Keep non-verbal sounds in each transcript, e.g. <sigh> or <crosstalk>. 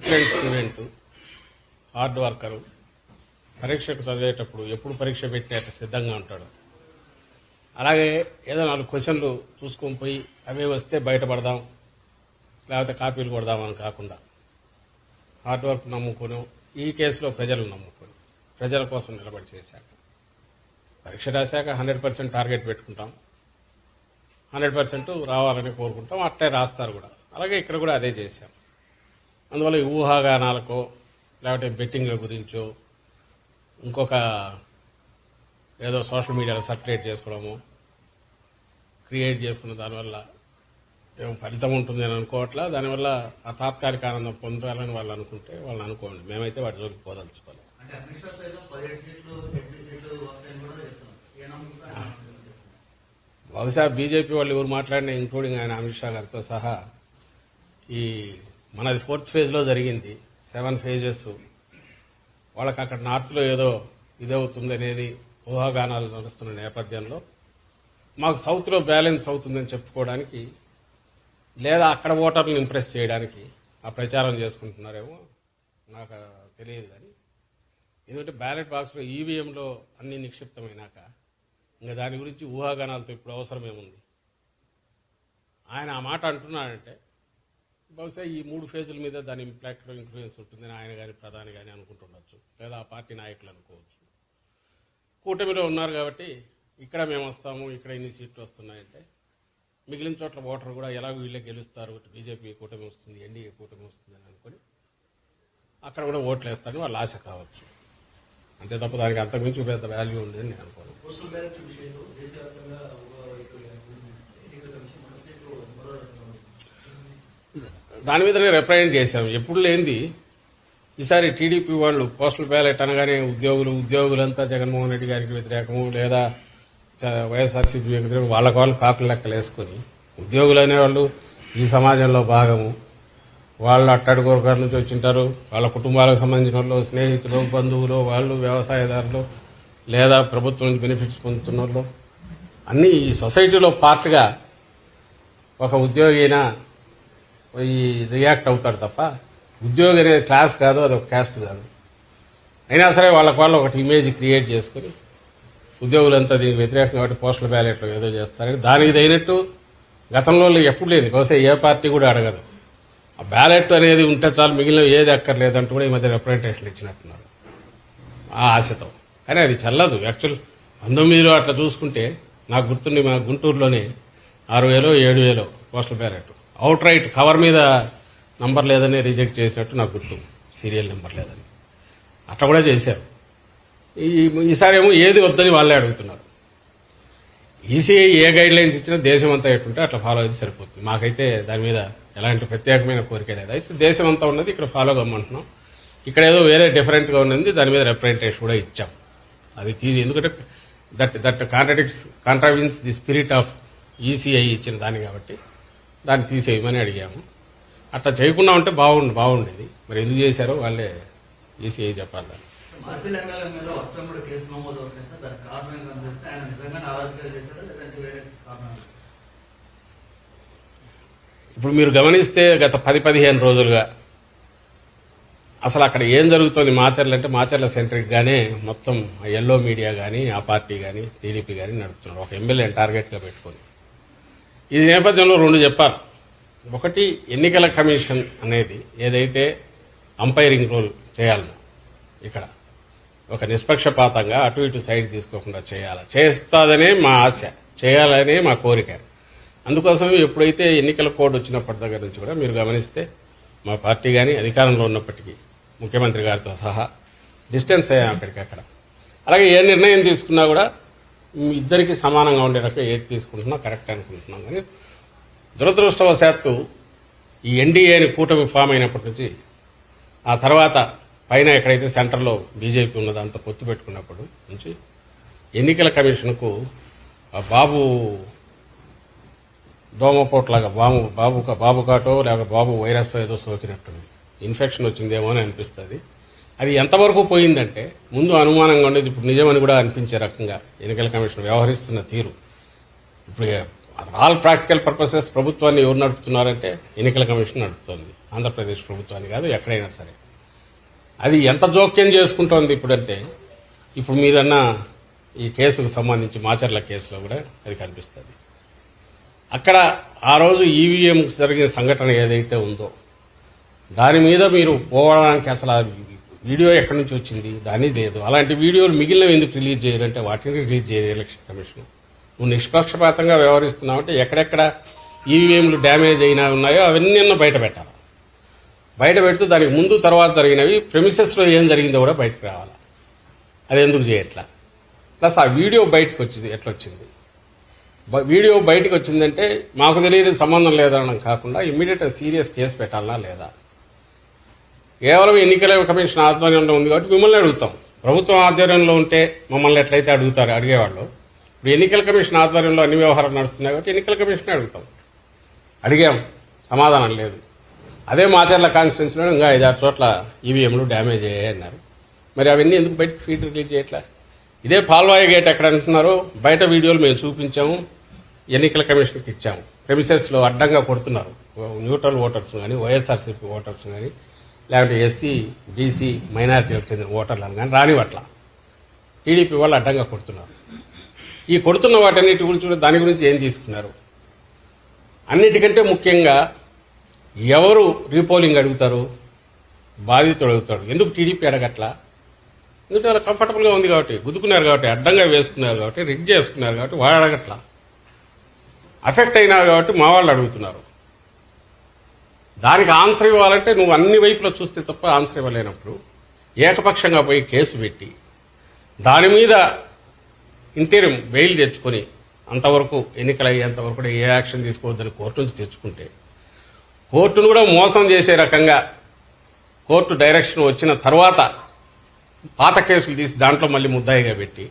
Excellent student hard worker పరీక్షకు చదివేటప్పుడు ఎప్పుడు పరీక్ష పెట్టేట సిద్ధంగా ఉంటాడు. అలాగే ఏదో నాలుగు క్వశ్చన్లు చూసుకొని పోయి అవే వస్తే బయటపడదాం లేకపోతే కాపీలు కొడదామని కాకుండా. హార్డ్ వర్క్ నమ్ముకొని ఈ కేసులో ప్రజలు నమ్ముకొని ప్రజల కోసం నిలబడి చేశాక పరీక్ష రాశాక హండ్రెడ్ పర్సెంట్ టార్గెట్ పెట్టుకుంటాం. హండ్రెడ్ పర్సెంట్ రావాలని కోరుకుంటాం. అట్లే రాస్తారు కూడా. అలాగే ఇక్కడ కూడా అదే చేశాం. అందువల్ల ఈ ఊహాగానాలకో లేకపోతే బెట్టింగ్ల గురించో ఇంకొక ఏదో సోషల్ మీడియాలో సర్క్యులేట్ చేసుకోవడము క్రియేట్ చేసుకున్న దానివల్ల ఏం ఫలితం ఉంటుంది అని అనుకోవట్లా. దానివల్ల ఆ తాత్కాలిక ఆనందం పొందాలని వాళ్ళు అనుకుంటే వాళ్ళు అనుకోండి. మేమైతే వాటి జోలికి పోదలుచుకోవాలి. బహుశా బీజేపీ వాళ్ళు ఎవరు మాట్లాడినా ఇంక్లూడింగ్ ఆయన అమిత్ షా గారితో సహా ఈ మనది ఫోర్త్ ఫేజ్లో జరిగింది. సెవెన్ ఫేజెస్ వాళ్ళకి అక్కడ నార్త్లో ఏదో ఇదవుతుంది అనేది ఊహాగానాలు నడుస్తున్న నేపథ్యంలో మాకు సౌత్లో బ్యాలెన్స్ అవుతుందని చెప్పుకోవడానికి లేదా అక్కడ ఓటర్లను ఇంప్రెస్ చేయడానికి ఆ ప్రచారం చేసుకుంటున్నారేమో నాకు తెలియదు కానీ ఎందుకంటే బ్యాలెట్ బాక్స్లో ఈవీఎంలో అన్ని నిక్షిప్తమైనాక ఇంకా దాని గురించి ఊహాగానాలతో ఇప్పుడు అవసరమేముంది? ఆయన ఆ మాట అంటున్నాడంటే బహుశా ఈ మూడు ఫేజుల మీద దాని ఇంపాక్ట్ ఇన్ఫ్లుయెన్స్ ఉంటుందని ఆయన కానీ ప్రధాని కానీ అనుకుంటుండొచ్చు. లేదా ఆ పార్టీ నాయకులు అనుకోవచ్చు. కూటమిలో ఉన్నారు కాబట్టి ఇక్కడ మేము వస్తాము ఇక్కడ ఇన్ని సీట్లు వస్తున్నాయంటే మిగిలిన చోట్ల ఓటర్ కూడా ఎలా వీళ్ళే గెలుస్తారు. బీజేపీ కూటమి వస్తుంది ఎన్డీఏ కూటమి వస్తుంది అని అనుకుని అక్కడ కూడా ఓట్లు వేస్తారని వాళ్ళ ఆశ కావచ్చు. అంతే తప్ప దానికి అంతకుమించి పెద్ద వాల్యూ ఉంది అని నేను అనుకోను పోస్టల్ బ్యాలెట్ విషయంలో దేశవ్యాప్తంగా ఒకవైపు ఎన్నికల కమిషన్ మన స్టేట్లో మరో రకంగా ఉంది. దాని మీదనే రిప్రజెంట్ చేశాం. ఎప్పుడు లేనిది ఈసారి టీడీపీ వాళ్ళు పోస్టల్ బ్యాలెట్ అనగానే ఉద్యోగులు ఉద్యోగులంతా జగన్మోహన్ రెడ్డి గారికి వ్యతిరేకము లేదా వైఎస్ఆర్సీపీ వ్యతిరేకం వాళ్ళకు వాళ్ళు కాకులు లెక్కలు వేసుకొని ఉద్యోగులు అనేవాళ్ళు ఈ సమాజంలో భాగము. వాళ్ళు అట్టడుగు వర్గాల నుంచి వచ్చింటారు. వాళ్ళ కుటుంబాలకు సంబంధించిన వాళ్ళు స్నేహితులు బంధువులు వాళ్ళు వ్యవసాయదారులు లేదా ప్రభుత్వం నుంచి బెనిఫిట్స్ పొందుతున్న వాళ్ళు అన్నీ ఈ సొసైటీలో పార్ట్గా ఒక ఉద్యోగి అయినా ఈ రియాక్ట్ అవుతాడు తప్ప ఉద్యోగి అనేది క్లాస్ కాదు అది ఒక క్యాస్ట్ కాదు. అయినా సరే వాళ్ళకి వాళ్ళు ఒకటి ఇమేజ్ క్రియేట్ చేసుకుని ఉద్యోగులంతా దీనికి వ్యతిరేకంగా కాబట్టి పోస్టల్ బ్యాలెట్లో ఏదో చేస్తారని దానికి తగినట్టు గతంలో ఎప్పుడు లేదు బహుశా ఏ పార్టీ కూడా అడగదు. ఆ బ్యాలెట్ అనేది ఉంటే చాలు మిగిలిన ఏది అక్కర్లేదంటూ కూడా ఈ మధ్య రిప్రజెంటేషన్ ఇచ్చినట్టున్నారు. ఆ ఆశతో. కానీ అది చల్లదు. యాక్చువల్ పంతొమ్మిదిలో అట్లా చూసుకుంటే నాకు గుర్తుండి మా గుంటూరులోనే ఆరు వేలో ఏడు వేలో postal ballot. Outright cover మీద నంబర్ లేదని రిజెక్ట్ చేసినట్టు నాకు గుర్తు. సీరియల్ నెంబర్ లేదని. అట్లా కూడా చేశారు. ఈ ఈసారి ఏమో ఏది వద్దని వాళ్ళే అడుగుతున్నారు. ఈసీఐ ఏ గైడ్ లైన్స్ ఇచ్చినా దేశం అంతా ఎట్టుంటే అట్లా ఫాలో అయితే సరిపోతుంది. మాకైతే దాని మీద ఎలాంటి ప్రత్యేకమైన కోరిక లేదు? అయితే దేశం అంతా ఉన్నది ఇక్కడ ఫాలో కమ్మంటున్నాం. ఇక్కడ ఏదో వేరే డిఫరెంట్గా ఉన్నది దాని మీద రిప్రజెంటేషన్ కూడా ఇచ్చాం. అది తీసి ఎందుకంటే that that contradicts contravenes the spirit of ECI ఇచ్చిన దాన్ని కాబట్టి. దాన్ని తీసేయమని అడిగాము. అట్లా చేయకుండా ఉంటే బాగుండు బాగుండేది. మరి ఎందుకు చేశారో వాళ్ళే ఈసీఐ చెప్పాలి దాన్ని. ఇప్పుడు మీరు గమనిస్తే గత పది పదిహేను రోజులుగా అసలు అక్కడ ఏం జరుగుతుంది మాచర్లు అంటే మాచర్ల సెంట్రిక్ గానే మొత్తం ఆ ఎల్లో మీడియా కానీ ఆ పార్టీ కానీ టీడీపీ కానీ నడుపుతున్నారు. ఒక ఎమ్మెల్యేని టార్గెట్గా పెట్టుకొని. ఈ నేపథ్యంలో రెండు చెప్పారు ఒకటి ఎన్నికల కమిషన్ అనేది ఏదైతే అంపైరింగ్ రోల్ చేయాలను ఇక్కడ ఒక నిష్పక్షపాతంగా అటు ఇటు సైడ్ తీసుకోకుండా చేయాలి? చేస్తాదనే మా ఆశ చేయాలనే మా కోరిక. అందుకోసం ఎప్పుడైతే ఎన్నికల కోడ్ వచ్చినప్పటి దగ్గర నుంచి కూడా మీరు గమనిస్తే మా పార్టీ కానీ అధికారంలో ఉన్నప్పటికీ ముఖ్యమంత్రి గారితో సహా డిస్టెన్స్ అయ్యాం అక్కడికక్కడ. అలాగే ఏ నిర్ణయం తీసుకున్నా కూడా ఇద్దరికి సమానంగా ఉండే ఏది తీసుకుంటున్నా కరెక్ట్ అనుకుంటున్నాం. కానీ దురదృష్టవశాత్తు ఈ ఎన్డీఏని కూటమి ఫామ్ అయినప్పటి నుంచి ఆ తర్వాత పైన ఎక్కడైతే సెంటర్లో బీజేపీ ఉన్నదో అంత పొత్తు పెట్టుకున్నప్పుడు నుంచి ఎన్నికల కమిషన్కు ఆ బాబు దోమపోట్లాగా బాబు బాబు బాబు కాటో లేక బాబు వైరస్ ఏదో సోకినట్టుంది. ఇన్ఫెక్షన్ వచ్చిందేమో అని అనిపిస్తుంది. అది ఎంతవరకు పోయిందంటే ముందు అనుమానంగా ఉండేది ఇప్పుడు నిజమని కూడా అనిపించే రకంగా ఎన్నికల కమిషన్ వ్యవహరిస్తున్న తీరు. ఇప్పుడు ఆల్ ప్రాక్టికల్ పర్పసెస్ ప్రభుత్వాన్ని ఎవరు నడుపుతున్నారంటే ఎన్నికల కమిషన్ నడుపుతోంది. ఆంధ్రప్రదేశ్ ప్రభుత్వాన్ని కాదు ఎక్కడైనా సరే. అది ఎంత జోక్యం చేసుకుంటోంది ఇప్పుడంటే ఇప్పుడు మీరన్న ఈ కేసుకు సంబంధించి మాచర్ల కేసులో కూడా అది కనిపిస్తుంది. అక్కడ ఆ రోజు ఈవీఎంకు జరిగిన సంఘటన ఏదైతే ఉందో దాని మీద మీరు పోవడానికి అసలు వీడియో ఎక్కడి నుంచి వచ్చింది? దాని లేదు. అలాంటి వీడియోలు మిగిలినవి ఎందుకు రిలీజ్ చేయాలంటే వాటిని రిలీజ్ చేయరు ఎలక్షన్ కమిషన్. నువ్వు నిష్పక్షపాతంగా వ్యవహరిస్తున్నావు అంటే ఎక్కడెక్కడ ఈవీఎంలు డ్యామేజ్ అయినా ఉన్నాయో అవన్నీ బయట పెట్టాలి. బయట పెడుతూ దానికి ముందు తర్వాత జరిగినవి ప్రెమిసెస్లో ఏం జరిగిందో కూడా బయటకు రావాలి. అది ఎందుకు చేయట్లా? ప్లస్ ఆ వీడియో బయటకు వచ్చింది. ఎట్లా వచ్చింది? వీడియో బయటకు వచ్చిందంటే మాకు తెలియదు సంబంధం లేదనడం కాకుండా ఇమ్మీడియట్ సీరియస్ కేసు పెట్టాలనా లేదా? కేవలం ఎన్నికల కమిషన్ ఆధ్వర్యంలో ఉంది కాబట్టి మిమ్మల్ని అడుగుతాం. ప్రభుత్వం ఆధ్వర్యంలో ఉంటే మమ్మల్ని ఎట్లయితే అడుగుతారు అడిగేవాళ్ళు. ఇప్పుడు ఎన్నికల కమిషన్ ఆధ్వర్యంలో అన్ని వ్యవహారాలు నడుస్తున్నాయి కాబట్టి ఎన్నికల కమిషన్ అడుగుతాం. అడిగాం. సమాధానం లేదు. అదే మాచర్ల కాన్స్టిట్యున్సీలో ఇంకా ఐదారు చోట్ల ఈవీఎంలు డ్యామేజ్ అయ్యాయి అన్నారు. మరి అవన్నీ ఎందుకు బయట ఫీడ్ రిలీజ్ చేయట్లా? ఇదే పాల్వాయి గేట్ ఎక్కడ అంటున్నారు? బయట వీడియోలు మేము చూపించాము. ఎన్నికల కమిషన్కి ఇచ్చాము. ప్రెమిసెస్లో అడ్డంగా కొడుతున్నారు. న్యూట్రల్ ఓటర్స్ కానీ వైఎస్ఆర్సీపీ ఓటర్స్ కానీ లేకపోతే ఎస్సీ బీసీ మైనారిటీలకు చెందిన ఓటర్లను కానీ రానివట్ల టీడీపీ వాళ్ళు అడ్డంగా కొడుతున్నారు. ఈ కొడుతున్న వాటన్నిటి గురించి దాని గురించి ఏం తీసుకున్నారు? అన్నిటికంటే ముఖ్యంగా ఎవరు రీపోలింగ్ అడుగుతారు? బాధితుడు అడుగుతాడు. ఎందుకు టీడీపీ అడగట్లా? ఎందుకంటే వాళ్ళు కంఫర్టబుల్గా ఉంది కాబట్టి గుద్దుకున్నారు కాబట్టి అడ్డంగా వేసుకున్నారు కాబట్టి రిగ్ చేసుకున్నారు కాబట్టి వాడు అడగట్లా. అఫెక్ట్ అయినారు కాబట్టి మా వాళ్ళు అడుగుతున్నారు. దానికి ఆన్సర్ ఇవ్వాలంటే నువ్వు అన్ని వైపులో చూస్తే తప్ప ఆన్సర్ ఇవ్వలేనప్పుడు ఏకపక్షంగా పోయి కేసు పెట్టి దాని మీద ఇంటీరియం బెయిల్ తెచ్చుకొని అంతవరకు ఎన్నికలు అయ్యేంతవరకు కూడా ఏ యాక్షన్ తీసుకోవద్దని కోర్టు నుంచి తెచ్చుకుంటే కోర్టును కూడా మోసం చేసే రకంగా కోర్టు డైరెక్షన్ వచ్చిన తర్వాత పాత కేసులు తీసి దాంట్లో మళ్ళీ ముద్దాయిగా పెట్టి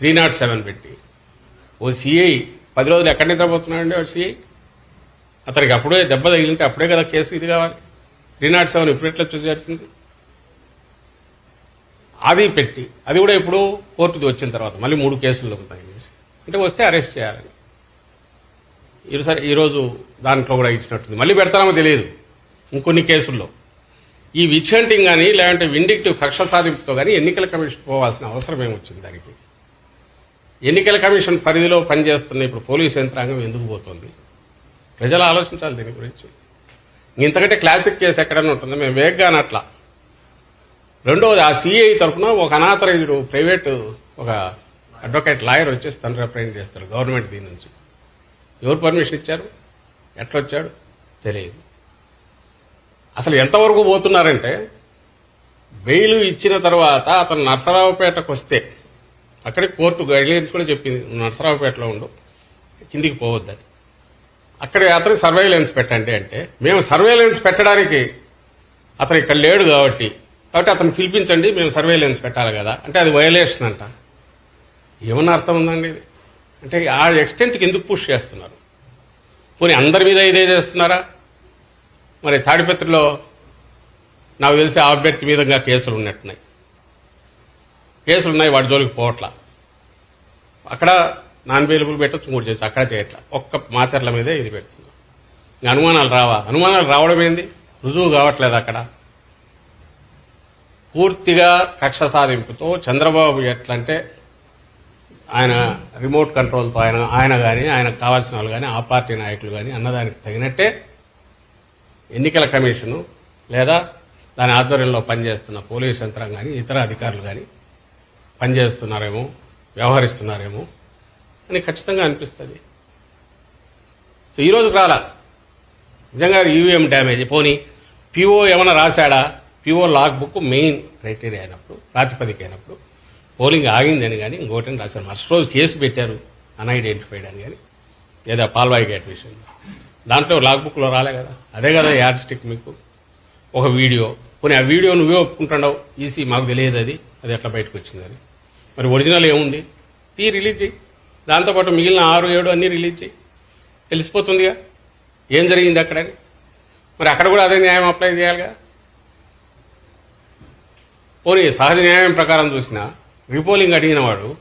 త్రీ నాట్ సెవెన్ పెట్టి ఓ సిఐ పది రోజులు ఎక్కడ నిద్రపోతున్నాడండి వాడు సిఐ? అతనికి అప్పుడే దెబ్బ తగిలింటే అప్పుడే కదా కేసు ఇది కావాలి. త్రీ నాట్ సెవెన్ ఇప్పుడు ఎట్లా వచ్చింది అది పెట్టి అది కూడా ఇప్పుడు కోర్టుది వచ్చిన తర్వాత మళ్ళీ మూడు కేసులు చేసి అంటే వస్తే అరెస్ట్ చేయాలని ఈ సరే ఈరోజు దాంట్లో కూడా ఇచ్చినట్టుంది. మళ్ళీ పెడతారో తెలియదు. ఇంకొన్ని కేసుల్లో. ఈ విచ్చంటింగ్ కానీ లేదంటే విండిక్టివ్ కక్ష సాధింపుతో కానీ ఎన్నికల కమిషన్ పోవాల్సిన అవసరం ఏమొచ్చింది దానికి? ఎన్నికల కమిషన్ పరిధిలో పనిచేస్తున్న ఇప్పుడు పోలీసు యంత్రాంగం ఎందుకు పోతుంది? ప్రజలు ఆలోచించాలి దీని గురించి. ఇంతకంటే క్లాసిక్ కేసు ఎక్కడైనా ఉంటుందో? మేము వేగ్గా అనట్లా. రెండవది ఆ సిఐ తరఫున ఒక అనాథరైజ్డ్ ప్రైవేట్ ఒక అడ్వకేట్ లాయర్ వచ్చేసి తను రిప్రజెంట్ చేస్తాడు గవర్నమెంట్ దీని నుంచి. ఎవరు పర్మిషన్ ఇచ్చారు? ఎట్లొచ్చాడు? తెలియదు. అసలు ఎంతవరకు పోతున్నారంటే బెయిల్ ఇచ్చిన తర్వాత అతను నర్సరావుపేటకు వస్తే అక్కడికి కోర్టు గైడ్లైన్స్ కూడా చెప్పింది నర్సరావుపేటలో ఉండు కిందికి పోవద్దని. అక్కడ అతని సర్వైలెన్స్ పెట్టండి అంటే మేము సర్వైలెన్స్ పెట్టడానికి అతను ఇక్కడ లేడు కాబట్టి కాబట్టి అతను పిలిపించండి మేము సర్వేలెన్స్ పెట్టాలి కదా అంటే అది వయలేషన్ అంట. ఏమన్నా అర్థం ఉందండి ఇది? అంటే ఆ ఎక్స్టెంట్కి ఎందుకు పుష్ చేస్తున్నారు? పోనీ అందరి మీద ఇదే చేస్తున్నారా? మరి తాడిపత్రిలో నాకు తెలిసి ఆ అభ్యర్థి మీద కేసులు ఉన్నట్టున్నాయి. కేసులు ఉన్నాయి వాడి జోలికి పోవట్లా. అక్కడ నాన్ అవైలబుల్ పెట్టచ్చు మూడు చేసి అక్కడ చేయట్లా. ఒక్క మాచర్ల మీదే ఇది పెడుతుంది. ఇంకా అనుమానాలు రావా? అనుమానాలు రావడం ఏంది? రుజువు కావట్లేదు అక్కడ. పూర్తిగా కక్ష సాధింపుతో చంద్రబాబు ఎట్లంటే ఆయన రిమోట్ కంట్రోల్తో ఆయన ఆయన కానీ ఆయనకు కావాల్సిన వాళ్ళు కానీ ఆ పార్టీ నాయకులు కానీ అన్నదానికి తగినట్టే ఎన్నికల కమిషను లేదా దాని ఆధ్వర్యంలో పనిచేస్తున్న పోలీస్ యంత్రం కానీ ఇతర అధికారులు కానీ పనిచేస్తున్నారేమో వ్యవహరిస్తున్నారేమో అని ఖచ్చితంగా అనిపిస్తుంది. సో ఈరోజు రాలా. నిజంగా ఈవీఎం డ్యామేజ్. పోనీ పిఓ ఏమైనా రాశాడా? PO log book main criteria అయినప్పుడు ప్రాతిపదిక అయినప్పుడు పోలింగ్ ఆగిందని కానీ ఇంకోటని రాశారు. మరుసటి రోజు కేసు పెట్టారు అన్ఐడెంటిఫైడ్ అని కానీ లేదా పాల్వాయి గేట్ దాంట్లో లాగ్ బుక్లో రాలే కదా. అదే కదా యాడ్ స్టిక్ మీకు. ఒక వీడియో. పోనీ ఆ వీడియో నువ్వే ఒప్పుకుంటున్నావు? ఈసీ మాకు తెలియదు అది. అది ఎట్లా బయటకు వచ్చిందని. మరి ఒరిజినల్ ఏముంది? తీ రిలీజ్ చేయి దాంతోపాటు మిగిలిన ఆరు ఏడు అన్నీ రిలీజ్ చేయి. తెలిసిపోతుందిగా. ఏం జరిగింది అక్కడని మరి అక్కడ కూడా అదే న్యాయం అప్లై చేయాలిగా? పోనీ సహజ న్యాయం ప్రకారం చూసినా రీపోలింగ్ అడిగిన వాడు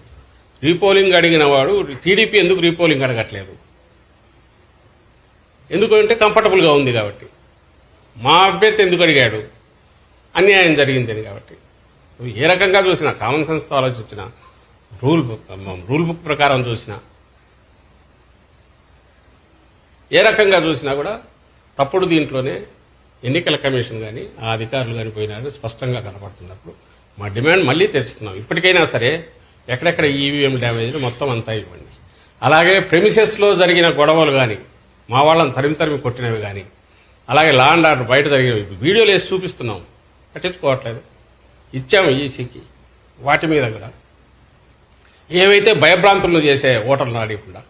రీపోలింగ్ అడిగిన వాడు టీడీపీ ఎందుకు రీపోలింగ్ అడగట్లేదు? ఎందుకంటే కంఫర్టబుల్గా ఉంది కాబట్టి. మా అభ్యర్థి ఎందుకు అడిగాడు? అన్యాయం జరిగిందని కాబట్టి. ఏ రకంగా చూసినా కామన్ సెన్స్తో ఆలోచించినా రూల్ బుక్ రూల్ బుక్ ప్రకారం చూసినా. ఏ రకంగా చూసినా కూడా తప్పుడు దీంట్లోనే ఎన్నికల కమిషన్ కానీ ఆ అధికారులు కానీ పోయినారని స్పష్టంగా కనపడుతున్నప్పుడు మా డిమాండ్ మళ్ళీ తెరుస్తున్నాం. ఇప్పటికైనా సరే ఎక్కడెక్కడ ఈవీఎం డ్యామేజ్లు మొత్తం అంతా ఇవ్వండి. అలాగే ప్రెమిసెస్లో జరిగిన గొడవలు కానీ మా వాళ్ళని తరిమి తరిమి కొట్టినవి కానీ అలాగే లా అండ్ ఆర్డర్ బయట జరిగినవి వీడియోలు వేసి చూపిస్తున్నాం. పట్టించుకోవట్లేదు. ఇచ్చాము ఈసీకి వాటి మీద కూడా ఏవైతే భయభ్రాంతులను చేసే ఓటర్లు రానికుండా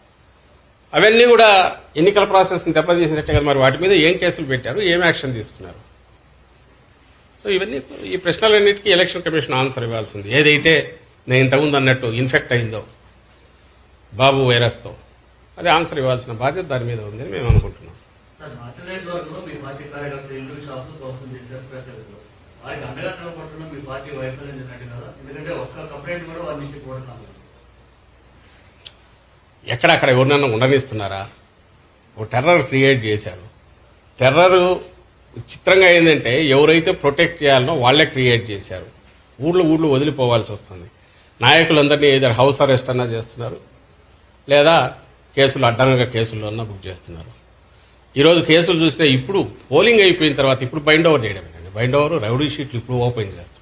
అవన్నీ కూడా ఎన్నికల ప్రాసెస్ని దెబ్బతీసినట్టే కదా మరి వాటి మీద ఏం కేసులు పెట్టారు ఏం యాక్షన్ తీసుకున్నారు? సో ఇవన్నీ ఈ ప్రశ్నలన్నిటికీ ఎలక్షన్ కమిషన్ ఆన్సర్ ఇవ్వాల్సింది. ఏదైతే నేను ఇంతకుముందు అన్నట్టు ఇన్ఫెక్ట్ అయిందో బాబు వైరస్తో అది ఆన్సర్ ఇవ్వాల్సిన బాధ్యత దాని మీద ఉందని మేము అనుకుంటున్నాం. వారికి అండగా నిలబడటంలో మీ పార్టీ వైఫల్యం ఎందుకంటే ఒక్క కంప్లైంట్ కూడా వారి నుంచి ఎక్కడక్కడ ఎవరినన్నా ఉండనిస్తున్నారా? ఓ టెర్రర్ క్రియేట్ చేశారు. టెర్రర్ చిత్రంగా ఏంటంటే ఎవరైతే ప్రొటెక్ట్ చేయాలనో వాళ్ళే క్రియేట్ చేశారు. ఊళ్ళో ఊళ్ళో వదిలిపోవాల్సి వస్తుంది. నాయకులందరినీ ఏదో హౌస్ అరెస్ట్ అన్నా చేస్తున్నారు లేదా కేసులు అడ్డంగా కేసులు అన్నా బుక్ చేస్తున్నారు. ఈరోజు కేసులు చూస్తే ఇప్పుడు పోలింగ్ అయిపోయిన తర్వాత ఇప్పుడు బైండ్ ఓవర్ చేయడం బైండ్ ఓవర్ రౌడీ షీట్లు ఇప్పుడు ఓపెన్ చేస్తున్నారు.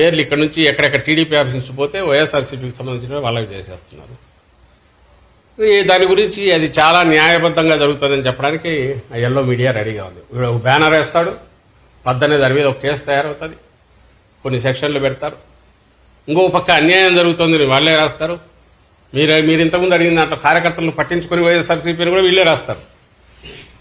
పేర్లు ఇక్కడ నుంచి ఎక్కడెక్కడ టీడీపీ ఆఫీస్ నుంచి పోతే వైఎస్ఆర్సీపీకి సంబంధించిన వాళ్ళకి చేసేస్తున్నారు. ఈ దాని గురించి అది చాలా న్యాయబద్ధంగా జరుగుతుందని చెప్పడానికి ఆ ఎల్లో మీడియా రెడీగా ఉంది. వీడు ఒక బ్యానర్ వేస్తాడు పద్దనే దాని మీద ఒక కేసు తయారవుతుంది కొన్ని సెక్షన్లు పెడతారు. ఇంకో పక్క అన్యాయం జరుగుతుంది వాళ్ళే రాస్తారు. మీరు మీరు ఇంతకుముందు అడిగిన దాంట్లో కార్యకర్తలను పట్టించుకుని వైఎస్ఆర్సీపీని కూడా వీళ్ళే రాస్తారు.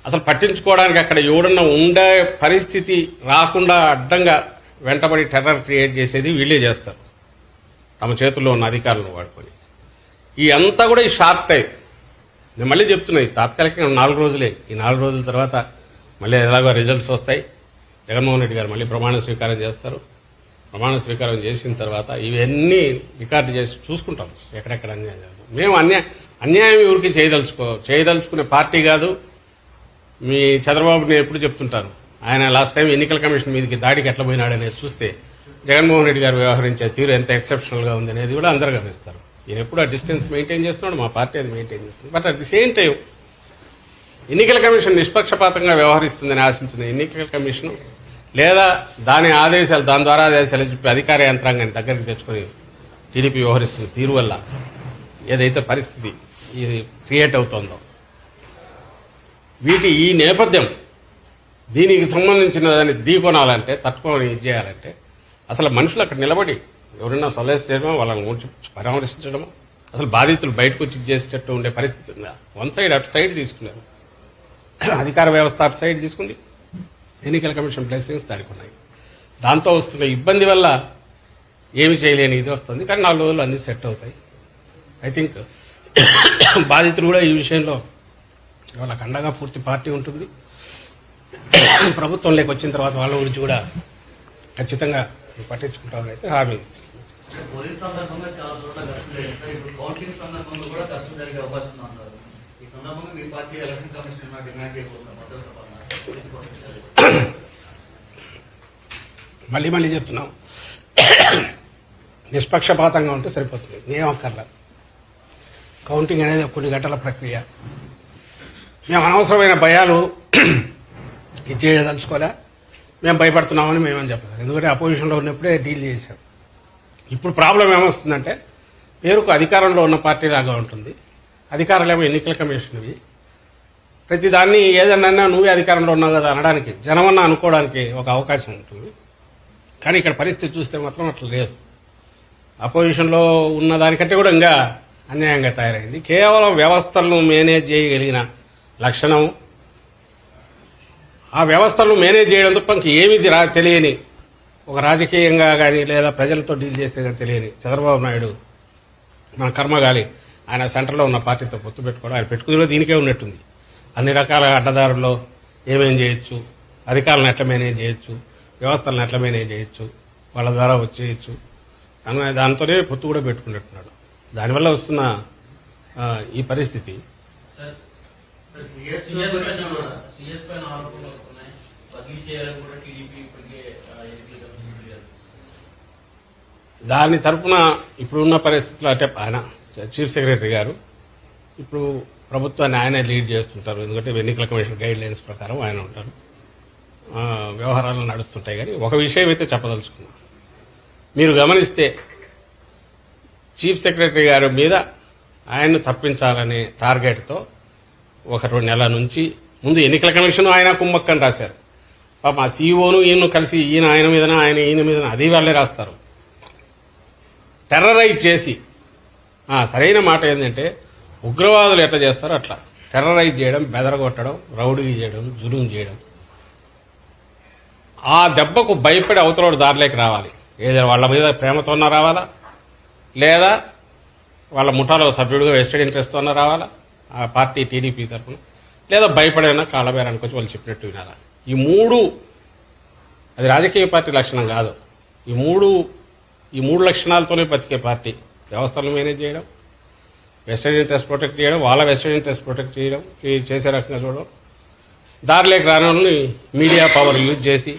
అసలు పట్టించుకోవడానికి అక్కడ ఎవడన్నా ఉండే పరిస్థితి రాకుండా అడ్డంగా వెంటబడి టెర్రర్ క్రియేట్ చేసేది వీళ్ళే చేస్తారు. తమ చేతుల్లో ఉన్న అధికారులను వాడుకొని. ఈ అంతా కూడా ఈ షార్ట్ టైం నేను మళ్ళీ చెప్తున్నా ఈ తాత్కాలికంగా నాలుగు రోజులే. ఈ నాలుగు రోజుల తర్వాత మళ్ళీ ఎలాగో రిజల్ట్స్ వస్తాయి. జగన్మోహన్ రెడ్డి గారు మళ్ళీ ప్రమాణ స్వీకారం చేస్తారు. ప్రమాణ స్వీకారం చేసిన తర్వాత ఇవన్నీ రికార్డు చేసి చూసుకుంటాం. ఎక్కడెక్కడ అన్యాయం జరుగుతుంది. మేము అన్యాయం అన్యాయం ఎవరికి చేయదలుచుకో చేయదలుచుకునే పార్టీ కాదు. మీ చంద్రబాబుని ఎప్పుడు చెప్తుంటారు? ఆయన లాస్ట్ టైం ఎన్నికల కమిషన్ మీదకి దాడికి ఎట్లా పోయినాడు అనేది చూస్తే జగన్మోహన్ రెడ్డి గారు వ్యవహరించే తీరు ఎంత ఎక్సెప్షనల్గా ఉంది అనేది కూడా అందరూ గమనిస్తారు. ఈయన ఎప్పుడు ఆ డిస్టెన్స్ మెయింటైన్ చేస్తున్నాడు మా పార్టీ అది మెయింటైన్ చేస్తుంది. But at the same time ఎన్నికల కమిషన్ నిష్పక్షపాతంగా వ్యవహరిస్తుందని ఆశించిన ఎన్నికల కమిషన్ లేదా దాని ఆదేశాలు దాని ద్వారా ఆదేశాలు చెప్పి అధికార యంత్రాంగాన్ని దగ్గరికి తెచ్చుకొని టీడీపీ వ్యవహరిస్తున్న తీరు వల్ల ఏదైతే పరిస్థితి ఇది క్రియేట్ అవుతోందో. వీటి ఈ నేపథ్యం దీనికి సంబంధించిన దాన్ని ఢీకొనాలంటే తట్టుకొని ఇది చేయాలంటే అసలు మనుషులు అక్కడ నిలబడి ఎవరైనా సొలైజ్ చేయడమో వాళ్ళని ఊడ్చి పరామర్శించడమో? అసలు బాధితులు బయటకు వచ్చి చేసేటట్టు ఉండే పరిస్థితి ఉందా? వన్ సైడ్ అటు సైడ్ తీసుకున్నారు. అధికార వ్యవస్థ అటు సైడ్ తీసుకుంది. ఎన్నికల కమిషన్ బ్లెస్సింగ్స్ దానికి ఉన్నాయి దాంతో వస్తున్న ఇబ్బంది వల్ల ఏమి చేయలేని ఇది వస్తుంది. కానీ నాలుగు రోజులు అన్ని సెట్ అవుతాయి. ఐ థింక్ బాధితులు కూడా ఈ విషయంలో వాళ్ళకి అండగా పూర్తి పార్టీ ఉంటుంది. <coughs> ప్రభుత్వంలోకి వచ్చిన తర్వాత వాళ్ళ గురించి కూడా ఖచ్చితంగా పట్టించుకుంటామని అయితే హామీ ఇస్తుంది. <coughs> మళ్ళీ మళ్ళీ చెప్తున్నాం. <coughs> నిష్పక్షపాతంగా ఉంటే సరిపోతుంది. ఏం అక్కర్లా. కౌంటింగ్ అనేది కొన్ని గంటల ప్రక్రియ. మేము అనవసరమైన భయాలు ఇది చేయదలుచుకోలే మేము భయపడుతున్నామని మేమని చెప్పలేదు. ఎందుకంటే అపోజిషన్లో ఉన్నప్పుడే డీల్ చేశాం. ఇప్పుడు ప్రాబ్లం ఏమొస్తుందంటే పేరుకు అధికారంలో ఉన్న పార్టీ లాగా ఉంటుంది. అధికారులేమో ఎన్నికల కమిషన్వి. ప్రతి దాన్ని ఏదన్నా నువ్వే అధికారంలో ఉన్నావు కదా అనడానికి జనమన్నా అనుకోవడానికి ఒక అవకాశం ఉంటుంది. కానీ ఇక్కడ పరిస్థితి చూస్తే మాత్రం అట్లా లేదు. అపోజిషన్లో ఉన్న దానికంటే కూడా ఇంకా అన్యాయంగా తయారైంది. కేవలం వ్యవస్థలను మేనేజ్ చేయగలిగిన లక్షణం ఆ వ్యవస్థలను మేనేజ్ చేయడం తప్ప ఇంక ఏమీ రా తెలియని ఒక రాజకీయంగా కానీ లేదా ప్రజలతో డీల్ చేస్తే కానీ తెలియని చంద్రబాబు నాయుడు మన కర్మగాలి. ఆయన సెంటర్లో ఉన్న పార్టీతో పొత్తు పెట్టుకోవడం ఆయన పెట్టుకుని దీనికే ఉన్నట్టుంది. అన్ని రకాల అడ్డదారుల్లో ఏమేం చేయొచ్చు అధికారులను ఎట్లా మేనేజ్ చేయొచ్చు వ్యవస్థలను ఎట్లా మేనేజ్ చేయొచ్చు వాళ్ళ ద్వారా వచ్చేయచ్చు. అని దాంతోనే పొత్తు కూడా పెట్టుకున్నట్టున్నాడు. దానివల్ల వస్తున్న ఈ పరిస్థితి. సిఎస్ సిఎస్ గురించి పైన కూడా. సిఎస్ పైన ఆరోపణలు వస్తున్నాయి. బదిలీ చేయాలని కూడా టీడీపీ ఇప్పటికే ఆ, ఎన్నికల కమిషన్ ఫిర్యాదు దాని తరపున ఇప్పుడున్న పరిస్థితుల్లో అంటే ఆయన చీఫ్ సెక్రటరీ గారు ఇప్పుడు ప్రభుత్వాన్ని ఆయనే లీడ్ చేస్తుంటారు. ఎందుకంటే ఎన్నికల కమిషన్ గైడ్ లైన్స్ ప్రకారం ఆయన ఉంటారు. ఆ, వ్యవహారాలు నడుస్తుంటాయి కానీ ఒక విషయం అయితే చెప్పదలుచుకున్నాను మీరు గమనిస్తే చీఫ్ సెక్రటరీ గారి మీద ఆయన్ను తప్పించాలనే టార్గెట్తో ఒక రెండు నెలల నుంచి ముందు ఎన్నికల కమిషన్ ఆయన కుమ్మక్కని రాశారు. పాప ఆ సీఈఓను ఈయన కలిసి ఈయన ఆయన మీదన ఆయన ఈయన మీదన అది వాళ్ళే రాస్తారు. టెర్రరైజ్ చేసి సరైన మాట ఏంటంటే ఉగ్రవాదులు ఎట్లా చేస్తారో అట్లా. టెర్రరైజ్ చేయడం బెదరగొట్టడం రౌడీ చేయడం జులుం చేయడం. ఆ దెబ్బకు భయపడి అవతలోడు దారిలోకి రావాలి. ఏదైనా వాళ్ళ మీద ప్రేమతోన్నా రావాలా? లేదా వాళ్ళ ముఠాలో సభ్యుడిగా వెస్టెడ్ ఇంట్రెస్ట్తో రావాలా? ఆ పార్టీ టీడీపీ తరఫున లేదా భయపడైనా కాళ్ళబేరానికి వచ్చి వాళ్ళు చెప్పినట్టు వినాలా? ఈ మూడు అది రాజకీయ పార్టీ లక్షణం కాదు. ఈ మూడు ఈ మూడు లక్షణాలతోనే బతికే పార్టీ. వ్యవస్థలను మేనేజ్ చేయడం వెస్టర్న్ ఇంట్రెస్ట్ ప్రొటెక్ట్ చేయడం వాళ్ళ వెస్టర్న్ ఇంట్రెస్ట్ ప్రొటెక్ట్ చేయడం చేసే రకంగా చూడడం. దారిలోకి రాని వాళ్ళని మీడియా పవర్ యూజ్ చేసి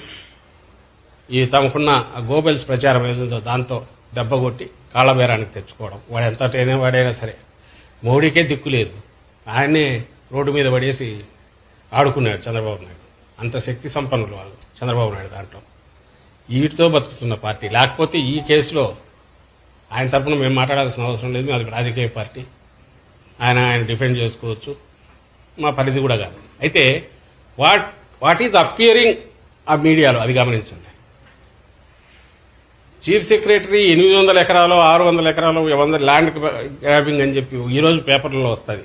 ఈ తమకున్న గోబెల్స్ ప్రచారం ఏదో దాంతో దెబ్బ కొట్టి కాళ్ళబేరానికి తెచ్చుకోవడం. వాడు ఎంత టైనా వాడైనా సరే మోడీకే దిక్కు లేదు. ఆయన్నే రోడ్డు మీద పడేసి ఆడుకున్నాడు చంద్రబాబు నాయుడు. అంత శక్తి సంపన్నులు వాళ్ళు చంద్రబాబు నాయుడు దాంట్లో. వీటితో బతుకుతున్న పార్టీ. లేకపోతే ఈ కేసులో ఆయన తరఫున మేము మాట్లాడాల్సిన అవసరం లేదు. అది రాజకీయ పార్టీ. ఆయన ఆయన డిఫెండ్ చేసుకోవచ్చు. మా పరిధి కూడా కాదు. అయితే వాట్ వాట్ ఈజ్ అపియరింగ్ ఆ మీడియాలో? అది గమనించండి. చీఫ్ సెక్రటరీ ఎనిమిది వందల ఎకరాలు ఆరు వందల ఎకరాలు వంద ల్యాండ్ గ్రాబింగ్ అని చెప్పి ఈ రోజు పేపర్లలో వస్తుంది.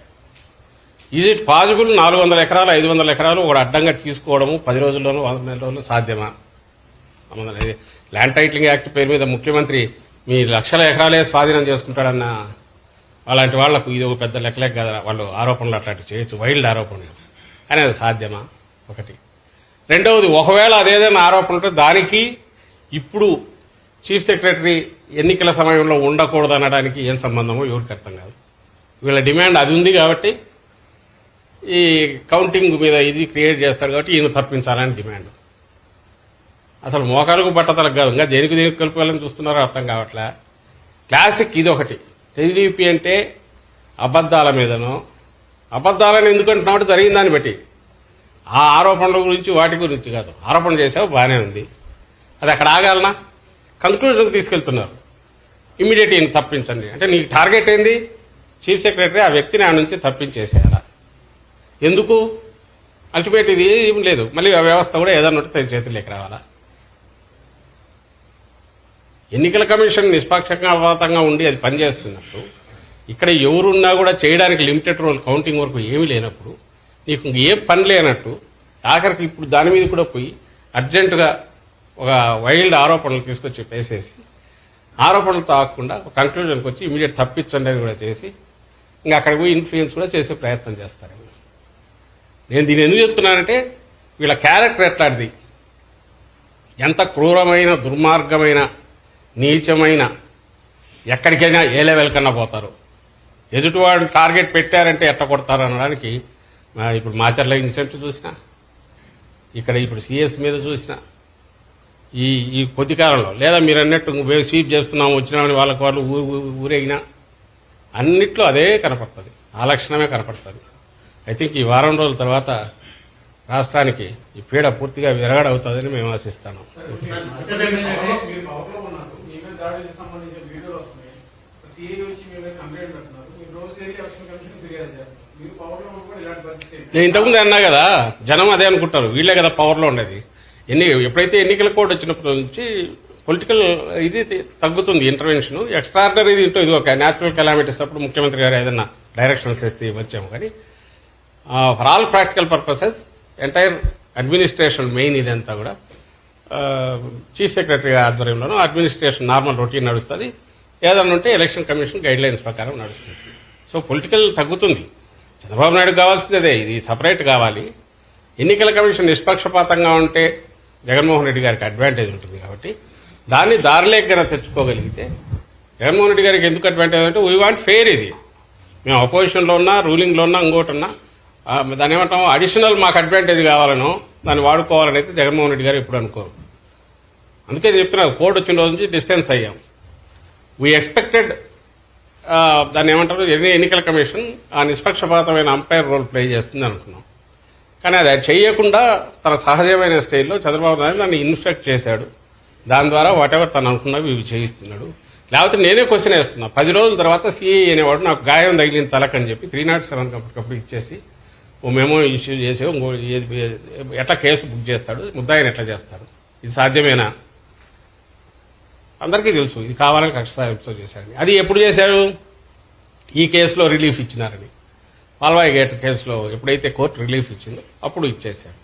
ఈజ్ ఇట్ పాసిబుల్ నాలుగు వందల ఎకరాలు ఐదు వందల ఎకరాలు ఒక అడ్డంగా తీసుకోవడము పది రోజుల్లోనూ వంద నెల రోజుల్లో సాధ్యమా ల్యాండ్ టైటిలింగ్ యాక్ట్ పేరు మీద ముఖ్యమంత్రి మీ లక్షల ఎకరాలే స్వాధీనం చేసుకుంటాడన్న అలాంటి వాళ్ళకు ఇది ఒక పెద్ద లెక్కలేక కదా వాళ్ళు ఆరోపణలు అట్లాంటివి చేయొచ్చు. వైల్డ్ ఆరోపణలు. కానీ అది సాధ్యమా? ఒకటి. రెండవది ఒకవేళ అదేదైనా ఆరోపణ ఉంటే దానికి ఇప్పుడు చీఫ్ సెక్రటరీ ఎన్నికల సమయంలో ఉండకూడదు అనడానికి ఏం సంబంధమో ఎవరికి అర్థం కాదు. వీళ్ళ డిమాండ్ అది ఉంది కాబట్టి ఈ కౌంటింగ్ మీద ఇది క్రియేట్ చేస్తారు కాబట్టి ఈయన తప్పించాలని డిమాండ్. అసలు మోకాలకు బట్టతలకు కాదు ఇంకా దేనికి దేనికి కలుపుకోవాలని చూస్తున్నారో అర్థం కావట్లే. క్లాసిక్ ఇది ఒకటి. టీడీపీ అంటే అబద్దాల మీదనో అబద్దాలని ఎందుకంటున్నామంటే జరిగిన దాన్ని బట్టి. ఆ ఆరోపణల గురించి వాటి గురించి కాదు. ఆరోపణ చేసావు బాగానే ఉంది. అది అక్కడ ఆగాలనా? కంక్లూజన్కి తీసుకెళ్తున్నారు. ఇమీడియట్ ఈయన తప్పించండి. అంటే నీకు టార్గెట్ ఏంది? చీఫ్ సెక్రటరీ ఆ వ్యక్తిని ఆ నుంచి తప్పించేసేయాలా? ఎందుకు? అల్టిమేట్ ఇది ఏం లేదు. మళ్ళీ ఆ వ్యవస్థ కూడా ఏదన్నట్టు తన చేతుల్లోకి రావాలా? ఎన్నికల కమిషన్ నిష్పక్షపాతంగా ఉండి అది పనిచేస్తున్నప్పుడు ఇక్కడ ఎవరున్నా కూడా చేయడానికి లిమిటెడ్ రోల్ కౌంటింగ్ వరకు ఏమీ లేనప్పుడు నీకు ఏ పని లేనట్టు ఆఖరికి ఇప్పుడు దాని మీద కూడా పోయి అర్జెంటుగా ఒక వైల్డ్ ఆరోపణలు తీసుకొచ్చి పేసేసి ఆరోపణలు తాగకుండా ఒక కంక్లూజన్కి వచ్చి ఇమీడియట్ తప్పించండి అని కూడా చేసి ఇంకా అక్కడికి పోయి ఇన్ఫ్లుయెన్స్ కూడా చేసే ప్రయత్నం చేస్తారు. నేను దీన్ని ఎందుకు చెప్తున్నానంటే వీళ్ళ క్యారెక్టర్ ఎట్లాంటిది? ఎంత క్రూరమైన దుర్మార్గమైన నీచమైన ఎక్కడికైనా ఏ లెవెల్ కన్నా పోతారు. ఎదుటివాడు టార్గెట్ పెట్టారంటే ఎట్ట కొడతారు అనడానికి ఇప్పుడు మాచర్ల ఇన్సిడెంట్ చూసిన ఇక్కడ ఇప్పుడు సిఎస్ మీద చూసిన ఈ ఈ కొద్ది కాలంలో లేదా మీరు అన్నట్టు మేము స్వీప్ చేస్తున్నాము వచ్చినామని వాళ్ళకి వాళ్ళు ఊ- ఊరేగినా అన్నిట్లో అదే కనపడుతుంది. ఆ లక్షణమే కనపడుతుంది. ఐ థింక్ ఈ వారం రోజుల తర్వాత రాష్ట్రానికి ఈ పీడ పూర్తిగా విరగడవుతుందని మేము ఆశిస్తాను నేను ఇంతకుముందు అన్నా కదా జనం అదే అనుకుంటారు వీళ్ళే కదా పవర్లో ఉండేది. ఎన్ని ఎప్పుడైతే ఎన్నికల కోడ్ వచ్చినప్పటి నుంచి పొలిటికల్ ఇది తగ్గుతుంది ఇంటర్వెన్షన్ ఎక్స్ట్రాడినరీ ఇది ఇది ఒక న్యాచురల్ కెలామిటీస్ అప్పుడు ముఖ్యమంత్రి గారు ఏదన్నా డైరెక్షన్స్ వేస్తే వచ్చాము కానీ for all practical purposes entire administration main ఇదంతా కూడా uh, చీఫ్ సెక్రటరీ ఆధ్వర్యంలోనూ అడ్మినిస్ట్రేషన్ నార్మల్ రొటీన్ నడుస్తుంది. ఏదన్నా ఉంటే ఎలక్షన్ కమిషన్ గైడ్ లైన్స్ ప్రకారం నడుస్తుంది. సో పొలిటికల్ తగ్గుతుంది. చంద్రబాబు నాయుడు కావాల్సింది అదే ఇది సపరేట్ కావాలి. ఎన్నికల కమిషన్ నిష్పక్షపాతంగా ఉంటే జగన్మోహన్ రెడ్డి గారికి అడ్వాంటేజ్ ఉంటుంది కాబట్టి దాన్ని దారిలేకన తెచ్చుకోగలిగితే జగన్మోహన్ రెడ్డి గారికి ఎందుకు అడ్వాంటేజ్ అంటే వీ వాంట్ ఫెయిర్ ఇది. మేము అపోజిషన్లో ఉన్నా రూలింగ్లో ఉన్నా ఇంకోటి ఉన్నా దాని దాన్ని ఏమంటాం? అడిషనల్ మాకు అడ్వాంటేజ్ కావాలనో దాన్ని వాడుకోవాలని అయితే జగన్మోహన్ రెడ్డి గారు ఇప్పుడు అనుకోరు. అందుకే చెప్తున్నారు కోర్టు వచ్చిన రోజు నుంచి డిస్టెన్స్ అయ్యాం. వీ ఎక్స్పెక్టెడ్ దాన్ని ఏమంటారు? ఎన్నికల కమిషన్ ఆ నిష్పక్షపాతమైన అంపైర్ రోల్ ప్లే చేస్తుంది అనుకున్నాం. కానీ అది చేయకుండా తన సహజమైన స్టైల్లో చంద్రబాబు నాయుడు దాన్ని ఇన్స్ట్రక్ట్ చేశాడు. దాని ద్వారా వాట్ ఎవర్ తను అనుకున్నవి ఇవి చేయిస్తున్నాడు. లేకపోతే నేనే క్వశ్చన్ వేస్తున్నా. పది రోజుల తర్వాత సిఐ అనేవాడు నాకు గాయం తగిలిన తలకని చెప్పి త్రీ నాట్ సెవెన్ అప్పటికప్పుడు ఇచ్చేసి ఓ మేము ఇష్యూ చేసి ఇంకో ఎట్లా కేసు బుక్ చేస్తాడు? ముద్దాయిని ఎట్లా చేస్తాడు? ఇది సాధ్యమేనా? అందరికీ తెలుసు. ఇది కావాలని కక్ష సాయంతో చేశారని అది ఎప్పుడు చేశారు ఈ కేసులో రిలీఫ్ ఇచ్చినారని. పాల్వాయి గేట్ కేసులో ఎప్పుడైతే కోర్టు రిలీఫ్ ఇచ్చిందో అప్పుడు ఇచ్చేశారు